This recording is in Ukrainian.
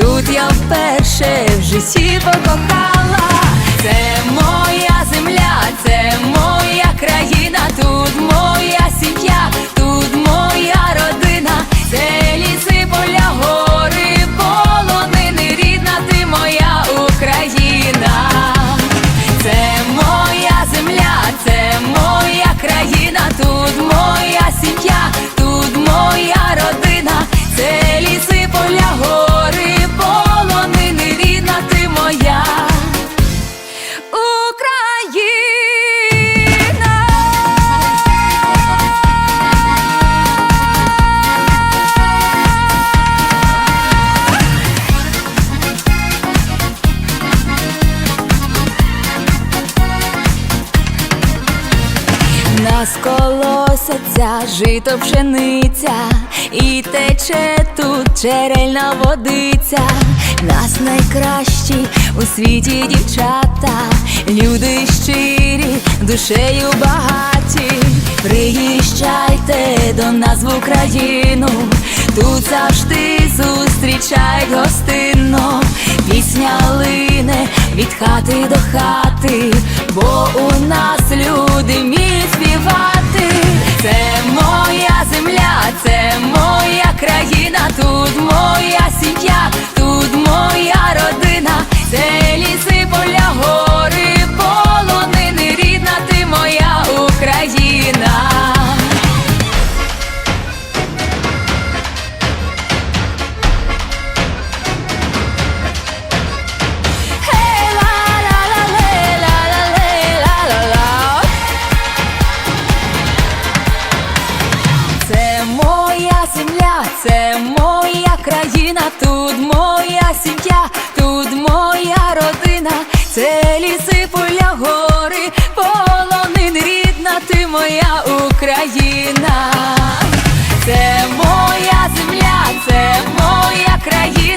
Тут я вперше в житті покохала. Це моя земля, це моя Нас жито пшениця, і тече тут черельна водиця. Нас найкращі у світі дівчата, люди щирі, душею багаті. Приїжджайте до нас в Україну, тут завжди зустрічають гостинно. Пісня лине від хати до хати, бо у нас це моя країна, тут моя сім'я, тут моя родина, це ліси, поля, гори, полонин рідна, ти моя Україна, це моя земля, це моя країна.